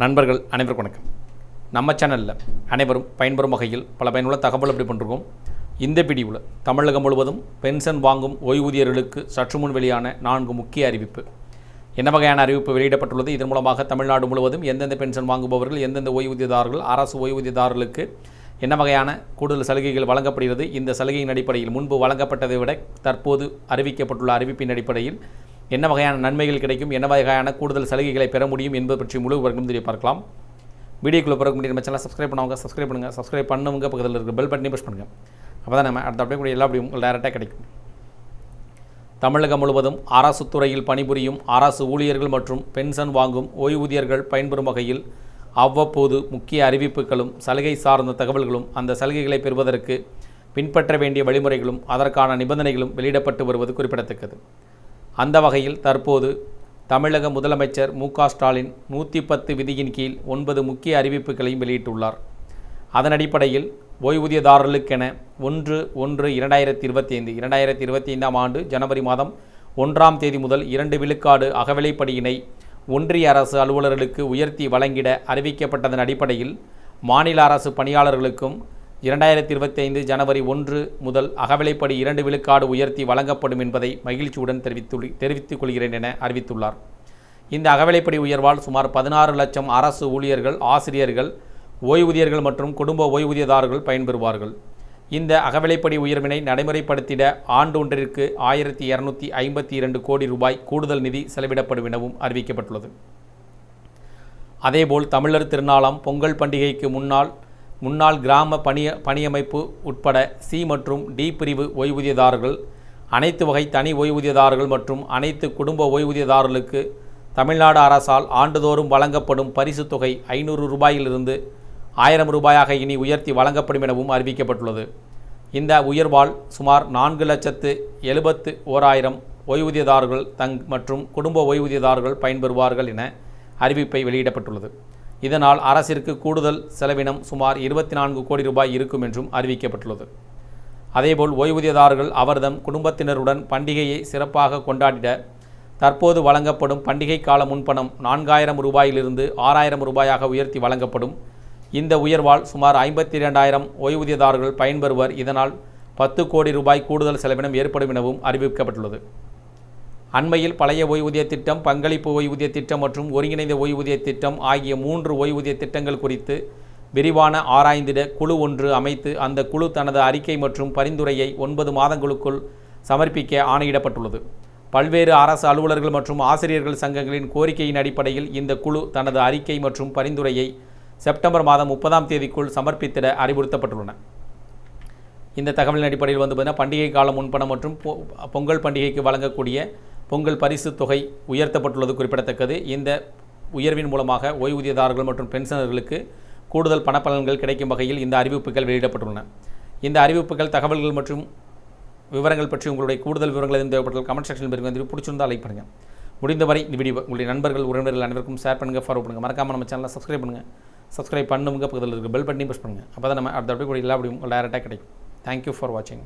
நண்பர்கள் அனைவருக்கும் வணக்கம். நம்ம சேனலில் அனைவரும் பயன்பெறும் வகையில் பல பயனுள்ள தகவல் அப்படி பண்ணிருக்கோம் இந்த பிடிவில் தமிழகம் முழுவதும் பென்ஷன் வாங்கும் ஓய்வூதியர்களுக்கு சற்று முன் வெளியான நான்கு முக்கிய அறிவிப்பு. என்ன வகையான அறிவிப்பு வெளியிடப்பட்டுள்ளது? இதன் மூலமாக தமிழ்நாடு முழுவதும் எந்தெந்த பென்ஷன் வாங்குபவர்கள் எந்தெந்த ஓய்வூதியதாரர்கள் அரசு ஓய்வூதியதாரர்களுக்கு என்ன வகையான கூடுதல் சலுகைகள் வழங்கப்படுகிறது? இந்த சலுகையின் அடிப்படையில் முன்பு வழங்கப்பட்டதை விட தற்போது அறிவிக்கப்பட்டுள்ள அறிவிப்பின் அடிப்படையில் என்ன வகையான நன்மைகள் கிடைக்கும்? என்ன வகையான கூடுதல் சலுகைகளை பெற முடியும் என்பது பற்றி முழு விவரம் தெரிய பார்க்கலாம் வீடியோக்குள்ள பிறகு முடியும் நம்ம சேனல் சப்ஸ்கிரைப் பண்ணவங்க சப்ஸ்கிரைப் பண்ணுங்கள் சப்ஸ்கிரைப் பண்ணவங்க பக்கத்தில் இருக்கிற பெல் பட்டனை ப்ரெஸ் பண்ணுங்கள் அப்போ தான் நம்ம அடுத்த அப்படியே கூட எல்லா அப்படியும் உங்களுக்கு டேரெக்டாக கிடைக்கும். தமிழகம் முழுவதும் அரசு துறையில் பணிபுரியும் அரசு ஊழியர்கள் மற்றும் பென்ஷன் வாங்கும் ஓய்வூதியர்கள் பயன்பெறும் வகையில் அவ்வப்போது முக்கிய அறிவிப்புகளும் சலுகை சார்ந்த தகவல்களும் அந்த சலுகைகளை பெறுவதற்கு பின்பற்ற வேண்டிய வழிமுறைகளும் அதற்கான நிபந்தனைகளும் வெளியிடப்பட்டு வருவது குறிப்பிடத்தக்கது. அந்த வகையில் தற்போது தமிழக முதலமைச்சர் மு ஸ்டாலின் நூற்றி பத்து விதியின் கீழ் ஒன்பது முக்கிய அறிவிப்புகளையும் வெளியிட்டுள்ளார். அதன் அடிப்படையில் ஓய்வூதியதாரர்களுக்கென ஒன்று ஒன்று இரண்டாயிரத்தி இருபத்தி ஐந்து இரண்டாயிரத்தி இருபத்தி ஐந்தாம் ஆண்டு ஜனவரி மாதம் ஒன்றாம் தேதி முதல் இரண்டு விழுக்காடு அகவிலைப்படியினை ஒன்றிய அரசு அலுவலர்களுக்கு உயர்த்தி வழங்கிட அறிவிக்கப்பட்டதன் அடிப்படையில் மாநில அரசு பணியாளர்களுக்கும் இரண்டாயிரத்தி இருபத்தைந்து ஜனவரி ஒன்று முதல் அகவிலைப்படி இரண்டு விழுக்காடு உயர்த்தி வழங்கப்படும் என்பதை மகிழ்ச்சியுடன் தெரிவித்து தெரிவித்துக் கொள்கிறேன் என அறிவித்துள்ளார். இந்த அகவிலைப்படி உயர்வால் சுமார் பதினாறு லட்சம் அரசு ஊழியர்கள் ஆசிரியர்கள் ஓய்வூதியர்கள் மற்றும் குடும்ப ஓய்வூதியதாரர்கள் பயன்பெறுவார்கள். இந்த அகவிலைப்படி உயர்வினை நடைமுறைப்படுத்திட ஆண்டு ஒன்றிற்கு ஆயிரத்தி இரநூத்தி ஐம்பத்தி இரண்டு கோடி ரூபாய் கூடுதல் நிதி செலவிடப்படும் எனவும் அறிவிக்கப்பட்டுள்ளது. அதேபோல் தமிழர் திருநாளாம் பொங்கல் பண்டிகைக்கு முன்னால் முன்னாள் கிராம பணிய பணியமைப்பு உட்பட சி மற்றும் டி பிரிவு ஓய்வூதியதாரர்கள் அனைத்து வகை தனி ஓய்வூதியதாரர்கள் மற்றும் அனைத்து குடும்ப ஓய்வூதியதாரர்களுக்கு தமிழ்நாடு அரசால் ஆண்டுதோறும் வழங்கப்படும் பரிசுத் தொகை ஐநூறு ரூபாயிலிருந்து ஆயிரம் ரூபாயாக இனி உயர்த்தி வழங்கப்படும் எனவும் அறிவிக்கப்பட்டுள்ளது. இந்த உயர்வால் சுமார் நான்கு லட்சத்து எழுபத்து ஓராயிரம் ஓய்வூதியதாரர்கள் தங் மற்றும் குடும்ப ஓய்வூதியதாரர்கள் பயன்பெறுவார்கள் என அறிவிப்பை வெளியிடப்பட்டுள்ளது. இதனால் அரசிற்கு கூடுதல் செலவினம் சுமார் இருபத்தி நான்கு கோடி ரூபாய் இருக்கும் என்றும் அறிவிக்கப்பட்டுள்ளது. அதேபோல் ஓய்வூதியதாரர்கள் அவர்தம் குடும்பத்தினருடன் பண்டிகையை சிறப்பாக கொண்டாடிட தற்போது வழங்கப்படும் பண்டிகை கால முன்பணம் நான்காயிரம் ரூபாயிலிருந்து ஆறாயிரம் ரூபாயாக உயர்த்தி வழங்கப்படும். இந்த உயர்வால் சுமார் ஐம்பத்தி இரண்டாயிரம் ஓய்வூதியதாரர்கள் பயன்பெறுவர். இதனால் பத்து கோடி ரூபாய் கூடுதல் செலவினம் ஏற்படும் எனவும் அறிவிக்கப்பட்டுள்ளது. அண்மையில் பழைய ஓய்வூதிய திட்டம் பங்களிப்பு ஓய்வூதிய திட்டம் மற்றும் ஒருங்கிணைந்த ஓய்வூதிய திட்டம் ஆகிய மூன்று ஓய்வூதிய திட்டங்கள் குறித்து விரிவான ஆராய்ந்திட குழு ஒன்று அமைத்து அந்த குழு தனது அறிக்கை மற்றும் பரிந்துரையை ஒன்பது மாதங்களுக்குள் சமர்ப்பிக்க ஆணையிடப்பட்டுள்ளது. பல்வேறு அரசு அலுவலர்கள் மற்றும் ஆசிரியர்கள் சங்கங்களின் கோரிக்கையின் அடிப்படையில் இந்த குழு தனது அறிக்கை மற்றும் பரிந்துரையை செப்டம்பர் மாதம் முப்பதாம் தேதிக்குள் சமர்ப்பித்திட அறிவுறுத்தப்பட்டுள்ளன. இந்த தகவலின் அடிப்படையில் வந்து பார்த்தீங்கன்னா பண்டிகை கால முன்பணம் மற்றும் பொ- பொங்கல் பண்டிகைக்கு வழங்கக்கூடிய பொங்கல் பரிசு தொகை உயர்த்தப்பட்டுள்ளது குறிப்பிடத்தக்கது. இந்த உயர்வின் மூலமாக ஓய்வூதியதாரர்கள் மற்றும் பென்ஷனர்களுக்கு கூடுதல் பணப்பலன்கள் கிடைக்கும் வகையில் இந்த அறிவிப்புகள் வெளியிடப்பட்டுள்ளன. இந்த அறிவிப்புகள் தகவல்கள் மற்றும் விவரங்கள் பற்றி உங்களுடைய கூடுதல் விவரங்கள் எதுவும் தேவைப்பட்டால் கமெண்ட் செக்ஷனில் பெருங்க வந்து பிடிச்சிருந்தா லைக் பண்ணுங்கள் முடிந்தவரை இந்த வீடியோ உங்களுடைய நண்பர்கள் உறவினர்கள் அனைவருக்கும் ஷேர் பண்ணுங்கள் ஃபாலோ பண்ணுங்கள் மறக்காமல் நம்ம சேனலை சப்ஸ்கிரைப் பண்ணுங்கள் சப்ஸ்கிரைப் பண்ணுங்க பக்கத்தில் இருக்க பெல் பட்டனையும் ப்ரெஸ் பண்ணுங்கள் அப்போ தான் நம்ம அடுத்த அப்படி கூட எல்லா அப்படியும் டேரெக்டாக கிடைக்கும். தேங்க்யூ ஃபார் வாட்சிங்